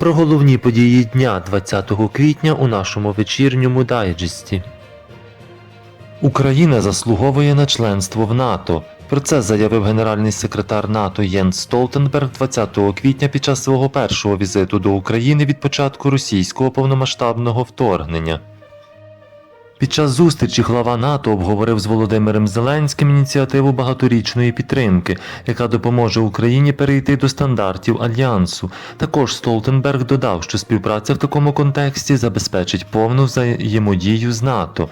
Про головні події дня 20 квітня у нашому вечірньому дайджесті. Україна заслуговує на членство в НАТО. Про це заявив генеральний секретар НАТО Єнс Столтенберг 20 квітня під час свого першого візиту до України від початку російського повномасштабного вторгнення. Під час зустрічі глава НАТО обговорив з Володимиром Зеленським ініціативу багаторічної підтримки, яка допоможе Україні перейти до стандартів альянсу. Також Столтенберг додав, що співпраця в такому контексті забезпечить повну взаємодію з НАТО.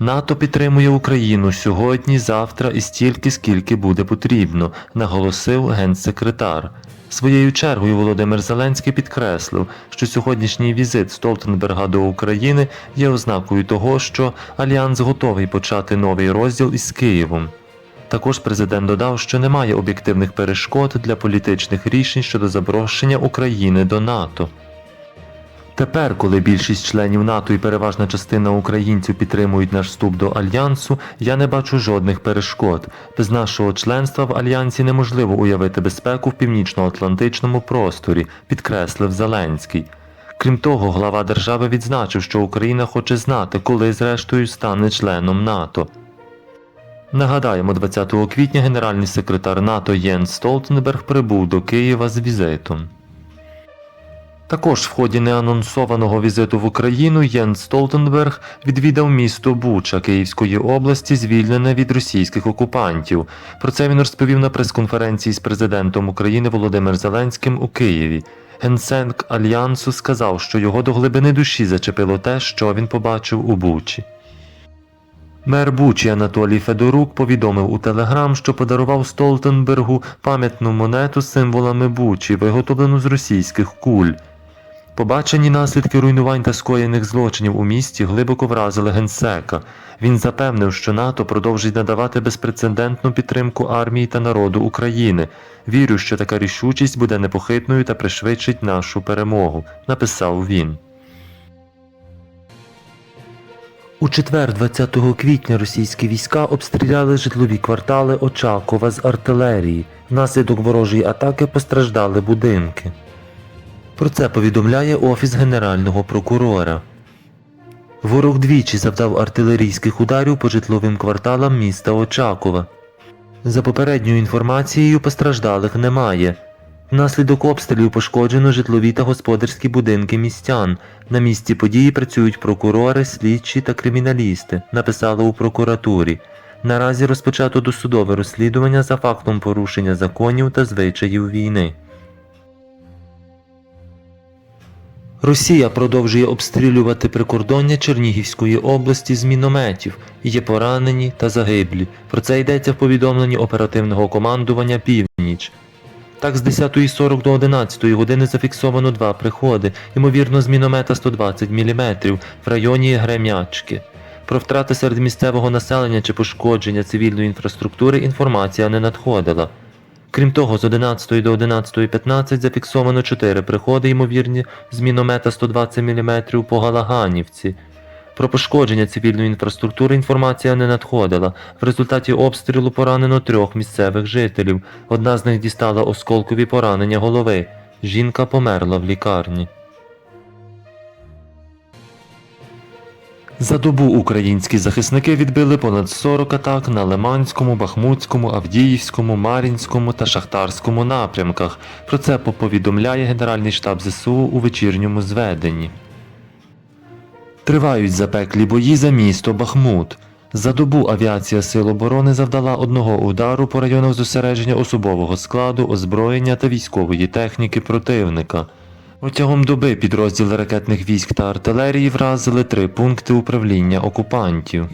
НАТО підтримує Україну сьогодні, завтра і стільки, скільки буде потрібно, наголосив генсекретар. Своєю чергою Володимир Зеленський підкреслив, що сьогоднішній візит Столтенберга до України є ознакою того, що Альянс готовий почати новий розділ із Києвом. Також президент додав, що немає об'єктивних перешкод для політичних рішень щодо запрошення України до НАТО. Тепер, коли більшість членів НАТО і переважна частина українців підтримують наш вступ до альянсу, я не бачу жодних перешкод. Без нашого членства в альянсі неможливо уявити безпеку в північно-атлантичному просторі, підкреслив Зеленський. Крім того, глава держави відзначив, що Україна хоче знати, коли зрештою стане членом НАТО. Нагадаємо, 20 квітня генеральний секретар НАТО Єнс Столтенберг прибув до Києва з візитом. Також в ході неанонсованого візиту в Україну Єнс Столтенберг відвідав місто Буча Київської області, звільнене від російських окупантів. Про це він розповів на прес-конференції з президентом України Володимир Зеленським у Києві. Генсенк Альянсу сказав, що його до глибини душі зачепило те, що він побачив у Бучі. Мер Бучі Анатолій Федорук повідомив у Телеграм, що подарував Столтенбергу пам'ятну монету з символами Бучі, виготовлену з російських куль. Побачені наслідки руйнувань та скоєних злочинів у місті глибоко вразили генсека. Він запевнив, що НАТО продовжить надавати безпрецедентну підтримку армії та народу України. Вірю, що така рішучість буде непохитною та пришвидшить нашу перемогу, написав він. У четвер, 20 квітня, російські війська обстріляли житлові квартали Очакова з артилерії. Внаслідок ворожої атаки постраждали будинки. Про це повідомляє Офіс Генерального прокурора. Ворог двічі завдав артилерійських ударів по житловим кварталам міста Очакова. За попередньою інформацією, постраждалих немає. Внаслідок обстрілів пошкоджено житлові та господарські будинки містян. На місці події працюють прокурори, слідчі та криміналісти, написали у прокуратурі. Наразі розпочато досудове розслідування за фактом порушення законів та звичаїв війни. Росія продовжує обстрілювати прикордоння Чернігівської області з мінометів. Є поранені та загиблі. Про це йдеться в повідомленні оперативного командування Північ. Так, з 10.40 до 11 години зафіксовано два приходи, ймовірно, з міномета 120 мм в районі Гремячки. Про втрати серед місцевого населення чи пошкодження цивільної інфраструктури інформація не надходила. Крім того, з 11 до 11.15 зафіксовано 4 приходи, ймовірні, з міномета 120 мм по Галаганівці. Про пошкодження цивільної інфраструктури інформація не надходила. В результаті обстрілу поранено трьох місцевих жителів. Одна з них дістала осколкові поранення голови. Жінка померла в лікарні. За добу українські захисники відбили понад 40 атак на Лиманському, Бахмутському, Авдіївському, Мар'їнському та Шахтарському напрямках. Про це повідомляє Генеральний штаб ЗСУ у вечірньому зведенні. Тривають запеклі бої за місто Бахмут. За добу авіація Сил оборони завдала одного удару по районах зосередження особового складу, озброєння та військової техніки противника. Протягом доби підрозділи ракетних військ та артилерії вразили три пункти управління окупантів.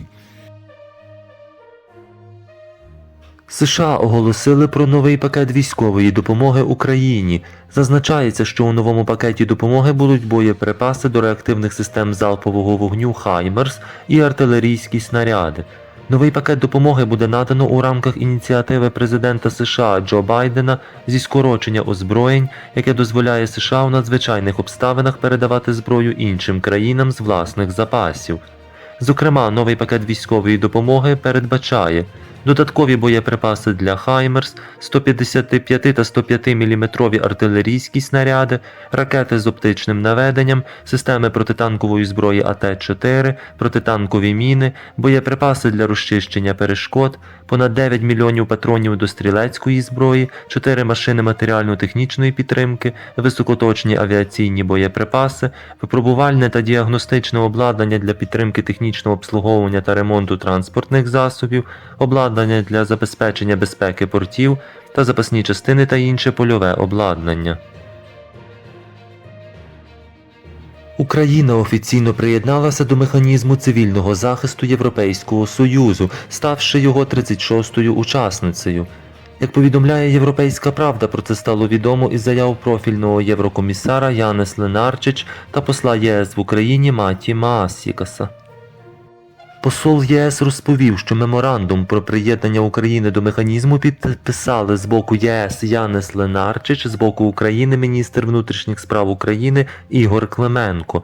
США оголосили про новий пакет військової допомоги Україні. Зазначається, що у новому пакеті допомоги будуть боєприпаси до реактивних систем залпового вогню Хаймерс і артилерійські снаряди. Новий пакет допомоги буде надано у рамках ініціативи президента США Джо Байдена зі скорочення озброєнь, яке дозволяє США у надзвичайних обставинах передавати зброю іншим країнам з власних запасів. Зокрема, новий пакет військової допомоги передбачає додаткові боєприпаси для Хаймерс, 155 та 105 мм артилерійські снаряди, ракети з оптичним наведенням, системи протитанкової зброї АТ-4, протитанкові міни, боєприпаси для розчищення перешкод, понад 9 мільйонів патронів до стрілецької зброї, 4 машини матеріально-технічної підтримки, високоточні авіаційні боєприпаси, випробувальне та діагностичне обладнання для підтримки технічного обслуговування та ремонту транспортних засобів, обладнання для забезпечення безпеки портів та запасні частини та інше польове обладнання. Україна офіційно приєдналася до механізму цивільного захисту Європейського Союзу, ставши його 36-ю учасницею. Як повідомляє Європейська Правда, про це стало відомо із заяв профільного єврокомісара Янес Ленарчич та посла ЄС в Україні Маті Маасікаса. Посол ЄС розповів, що меморандум про приєднання України до механізму підписали з боку ЄС Янес Ленарчич, з боку України міністр внутрішніх справ України Ігор Клименко.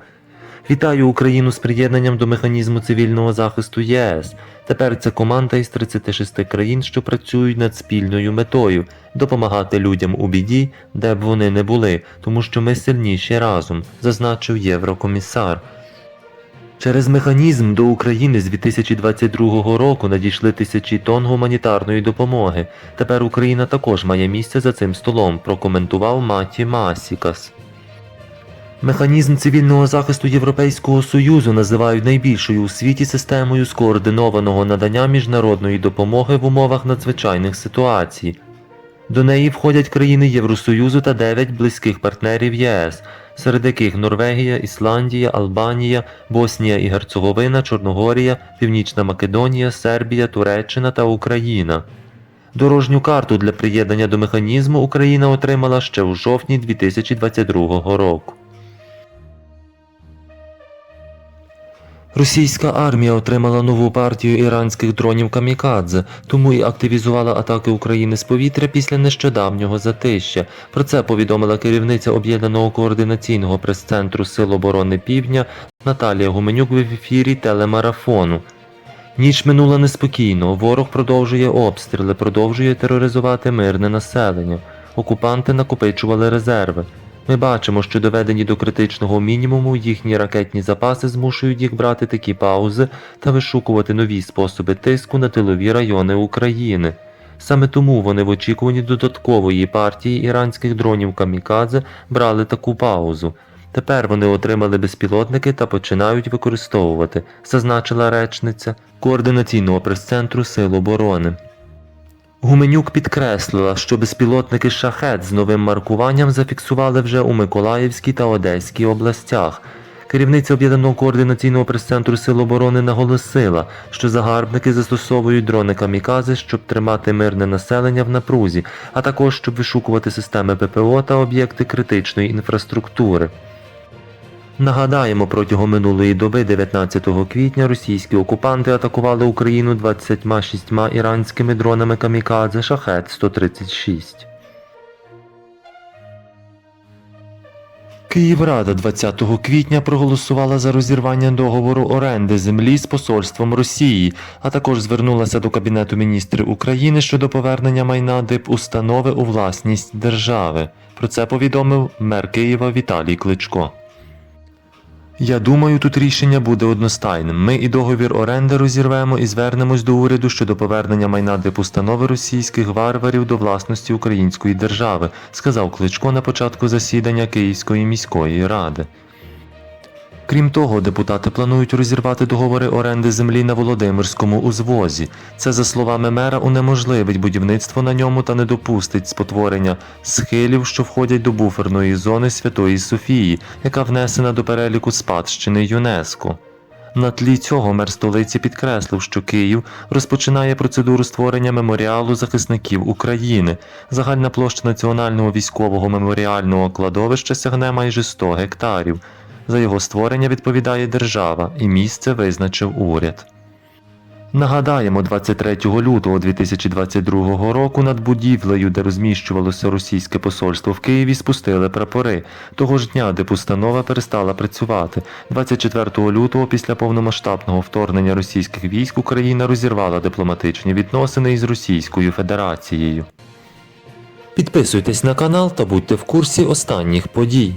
Вітаю Україну з приєднанням до механізму цивільного захисту ЄС. Тепер це команда із 36 країн, що працюють над спільною метою допомагати людям у біді, де б вони не були, тому що ми сильніші разом, зазначив Єврокомісар. Через механізм до України з 2022 року надійшли тисячі тонн гуманітарної допомоги. Тепер Україна також має місце за цим столом, прокоментував Маті Масікас. Механізм цивільного захисту Європейського Союзу називають найбільшою у світі системою скоординованого надання міжнародної допомоги в умовах надзвичайних ситуацій. До неї входять країни Євросоюзу та 9 близьких партнерів ЄС, серед яких Норвегія, Ісландія, Албанія, Боснія і Герцеговина, Чорногорія, Північна Македонія, Сербія, Туреччина та Україна. Дорожню карту для приєднання до механізму Україна отримала ще у жовтні 2022 року. Російська армія отримала нову партію іранських дронів камікадзе, тому і активізувала атаки України з повітря після нещодавнього затища. Про це повідомила керівниця об'єднаного координаційного прес-центру Сил оборони Півдня Наталія Гуменюк в ефірі телемарафону. Ніч минула неспокійно. Ворог продовжує обстріли, продовжує тероризувати мирне населення. Окупанти накопичували резерви. Ми бачимо, що доведені до критичного мінімуму їхні ракетні запаси змушують їх брати такі паузи та вишукувати нові способи тиску на тилові райони України. Саме тому вони в очікуванні додаткової партії іранських дронів камікадзе брали таку паузу. Тепер вони отримали безпілотники та починають використовувати, зазначила речниця координаційного прес-центру Сил оборони. Гуменюк підкреслила, що безпілотники шахет з новим маркуванням зафіксували вже у Миколаївській та Одеській областях. Керівниця об'єднаного координаційного прес-центру Сил оборони наголосила, що загарбники застосовують дрони камікази, щоб тримати мирне населення в напрузі, а також щоб вишукувати системи ППО та об'єкти критичної інфраструктури. Нагадаємо, протягом минулої доби, 19 квітня, російські окупанти атакували Україну 26 іранськими дронами камікадзе Шахет 136. Київрада 20 квітня проголосувала за розірвання договору оренди землі з посольством Росії, а також звернулася до Кабінету міністрів України щодо повернення майна дипустанови у власність держави. Про це повідомив мер Києва Віталій Кличко. Я думаю, тут рішення буде одностайним. Ми і договір оренди розірвемо і звернемось до уряду щодо повернення майна дипустанови російських варварів до власності української держави, сказав Кличко на початку засідання Київської міської ради. Крім того, депутати планують розірвати договори оренди землі на Володимирському узвозі. Це, за словами мера, унеможливить будівництво на ньому та не допустить спотворення схилів, що входять до буферної зони Святої Софії, яка внесена до переліку спадщини ЮНЕСКО. На тлі цього мер столиці підкреслив, що Київ розпочинає процедуру створення меморіалу захисників України. Загальна площа національного військового меморіального кладовища сягне майже 100 гектарів. За його створення відповідає держава, і місце визначив уряд. Нагадаємо, 23 лютого 2022 року над будівлею, де розміщувалося російське посольство в Києві, спустили прапори. Того ж дня депустанова перестала працювати. 24 лютого, після повномасштабного вторгнення російських військ, Україна розірвала дипломатичні відносини із Російською Федерацією. Підписуйтесь на канал та будьте в курсі останніх подій.